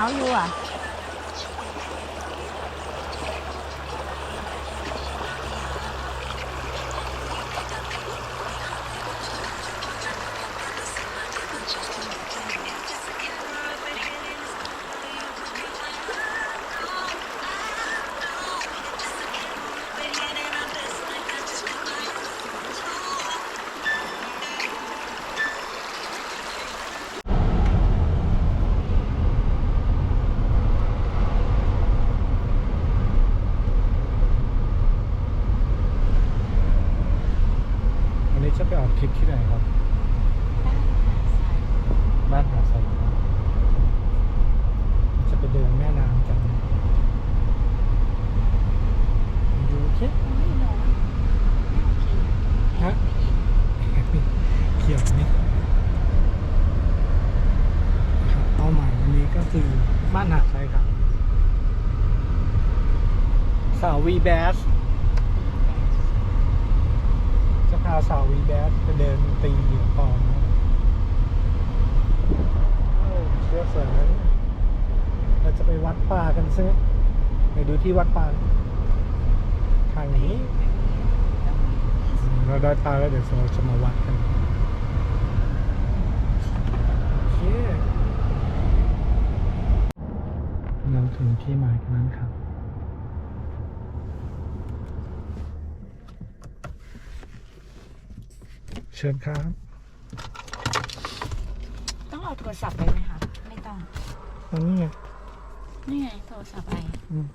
าวอยู่อะ วันนี้จะไปออกทริปที่ไหนครับ บ้านหาดทรายครับจะไปเดินแม่น้ำกันดูเคฮะเขียวนี่ครับเป้าหมายวันนี้ก็คือบ้านหาดทรายครับ สาววีแบสจะพาสาววีแบสไปเดินตีเหยื่อปลอมนะโอ้เชื่อเสือนะเนี่ยเราจะไปวัดป่ากันซึ่งไปดูที่วัดป่าทางนี้ เราได้ปลาแล้วเดี๋ยวเราจะมาวัดกันโอเคเราถึงที่หมายกันนั้นครับ เชิญครับ ต้องเอาโทรศัพท์ไปไหมคะ ไม่ต้องอันนี้ไงนี่ไงโทรศัพท์ไป อืม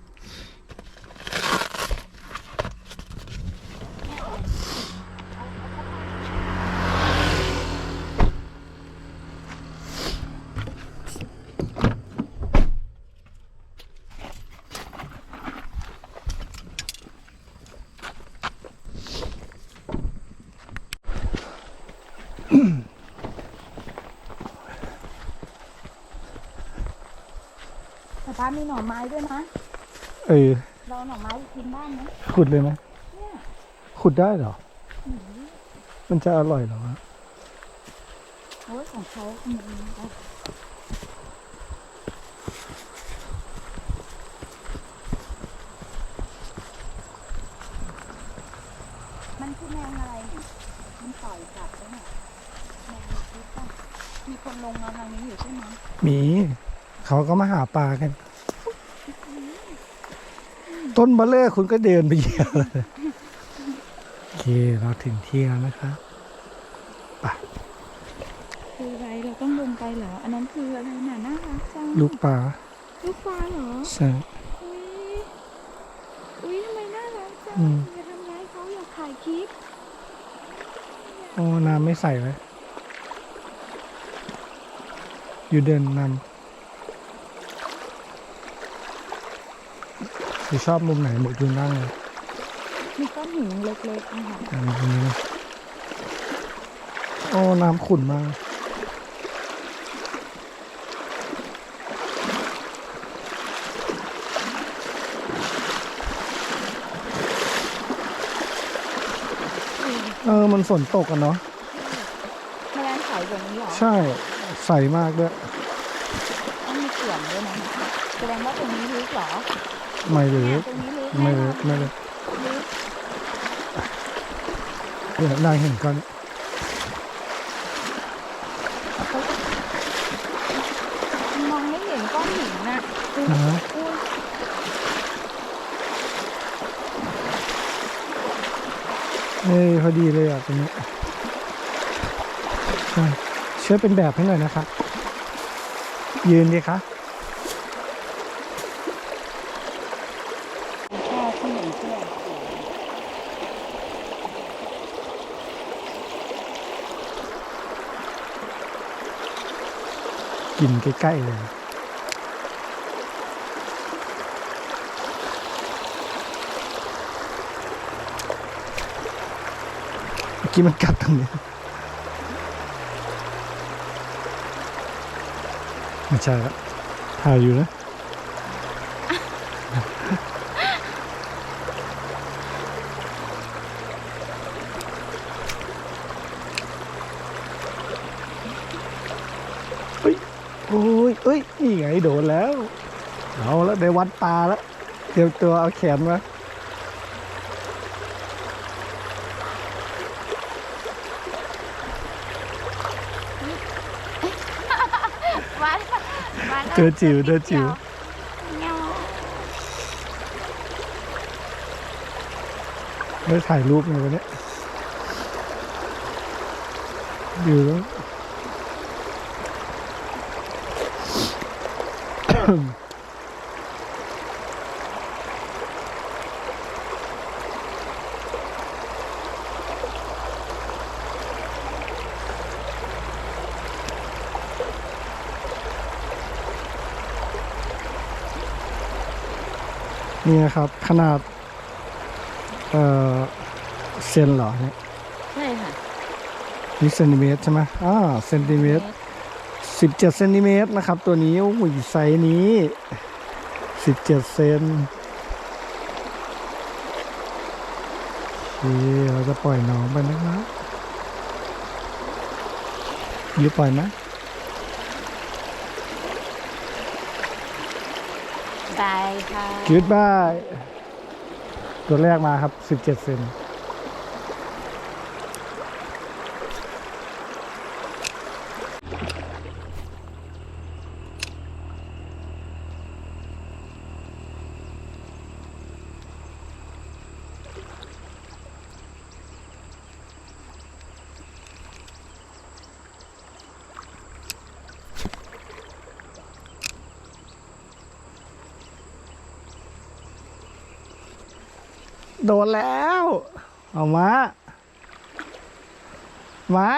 มีหน่อไม้ด้วยนะเออเราหน่อไม้กินได้ไหมขุดเลยไหมเนี่ยขุดได้เหรอ มันจะอร่อยเหรอวะโอ้ยของเขาอืมเอามันคือแมงอะไรเนี่ยมันปล่อยกลับแล้วเนี่ยแมงมีพิษป่ะมีคนลงมาทางนี้อยู่ใช่ไหมหมี เขาก็มาหาปลากัน ต้นเบลเลอร์คุณก็เดินไปเหยียบเลยโอเค เราถึงที่แล้วนะครับคืออะไรเราต้องลงไปเหรอ อันนั้นคืออะไรน่ะน่ารักจังลูกปลาลูกปลาเหรอใช่อุ้ยอุ้ยทำไมน่ารักจังอืมอย่าทำร้ายเขาอย่าถ่ายคลิปโอ้น้ำไม่ใส่ไว้อยู่เดินนำ คือชอบมุมไหนหมดยืนนั่งเลยมีก้อนหินเล็กๆนะคะอันนี้ตรงนี้นะโอ้ น้ำขุ่นมากเออ มันฝนตกอะเนาะแมลงใสแบบนี้เหรอ ใช่ ใสมากด้วย ต้องมีเกลื่อนด้วยนะแสดงว่าตรงนี้ลึกเหรอ ไม่หรือเนี่ยตรงนี้ลึกไม่แน่หนรืออนไม่หรือลึกเดี๋ยวนายเห็นก่อนมองไม่เห็นก้อนหินน่ะอุ๊ยนะฮะอุ๊ยเอ้ยพอดีเลยอะตรงนี้ใช่ช่วยเป็นแบบให้หน่อยนะครับ ยืนดีคะ แค่ที่เห็นเสื้อ กินใกล้ๆเลยกี้มันกัดตรงนี้ไม่ใช่ละถ่ายอยู่นะ เอ้ย นี่ไงโดนแล้ว เอาแล้วได้วัดปลาแล้วเตรียมตัวเอาแขนมาวัดวัดตัวจิ๋วตัวจิ๋วเงี้ยวได้ถ่ายรูปในวันนี้อยู่แล้ว นี่นะครับ ขนาด เอ่อเซนเหรอเนี่ยใช่ค่ะนี่เซนติเมตรใช่ไหมอ่าเซนติเมตรสิบเจ็ดเซนติเมตรนะครับ ตัวนี้โอ้ยไซส์นี้สิบเจ็ดเซนโอเคเราจะปล่อยน้องไปนะครับหรือปล่อยไหม บายค่ะ Goodbye ตัวแรกมาครับ 17 เซน โดนแล้ว เอามามา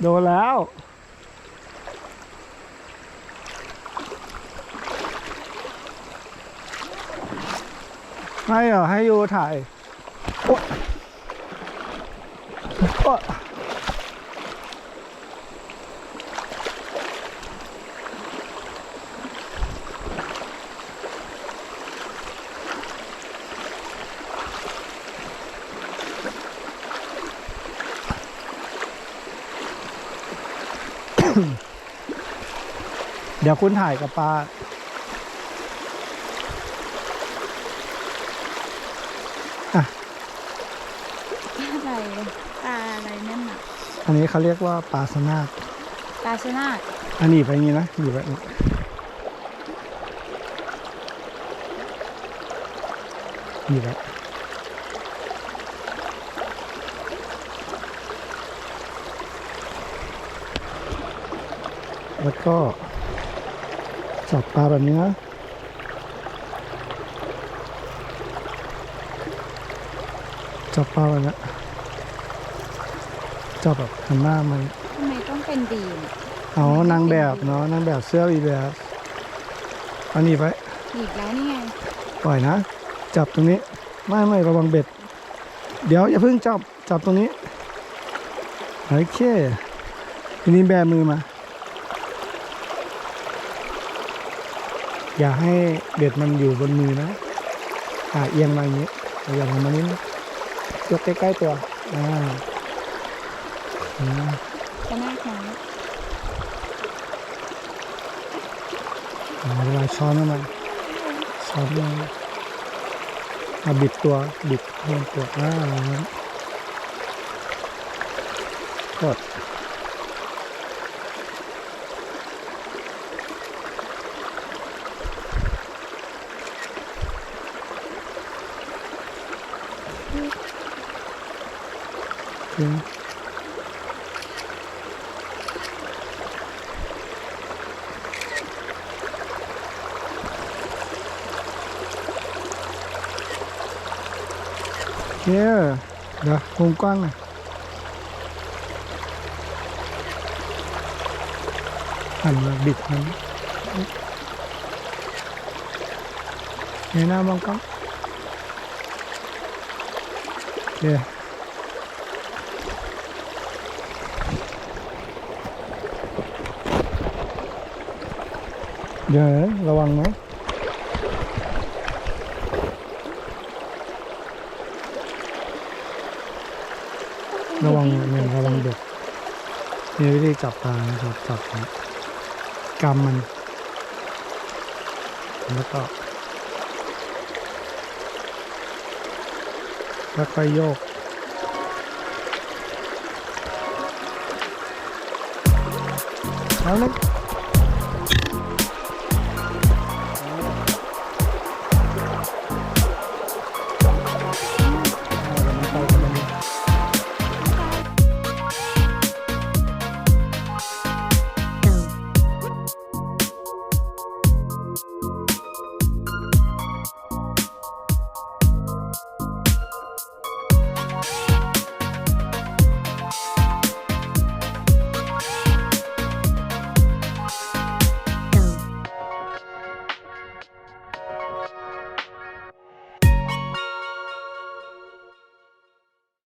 โดนแล้วให้เหรอให้ยูถ่ายโอ๊ะโอ๊ะ เดี๋ยวคุณถ่ายกับปลาอะไรปลาอะไรนั่นน่ะอันนี้เขาเรียกว่าปลาสนาดปลาชนะอันนี้ไปอย่างนี้นะอยู่แบบนี้อยู่แบบแล้วก็ จับปลาแบบนี้นะจับปลาแบบนี้จับแบบหันหน้ามาทำไมต้องเป็นดีนเอานางแบบเนาะนางแบบเสื้อวีแบบอันนี้ไปอีกแล้วนี่ไงปล่อยนะ จับตรงนี้ ไม่ไม่ระวังเบ็ด เดี๋ยวอย่าเพิ่งจับจับตรงนี้โอเคทีนี้แบมือมา อย่าให้เบ็ดมันอยู่บนมือนะอ่าเอียงมาอย่างนี้อย่าทำมานี้นะยกใกล้ๆตัวอ่าอ่าชนะน้อยอ่าเวลาช้อนเข้ามาช้อนมาอ่าบิดตัวบิดเพิ่มตัวอ่ากด โอเคเนี่ยเดี๋ยววงก เยอะนะระวังนะระวังเนี่ยระวังเด็กมีวิธีจับตานะครับจับกำมัน แล้วก็แล้วค่อยโยกแล้วลย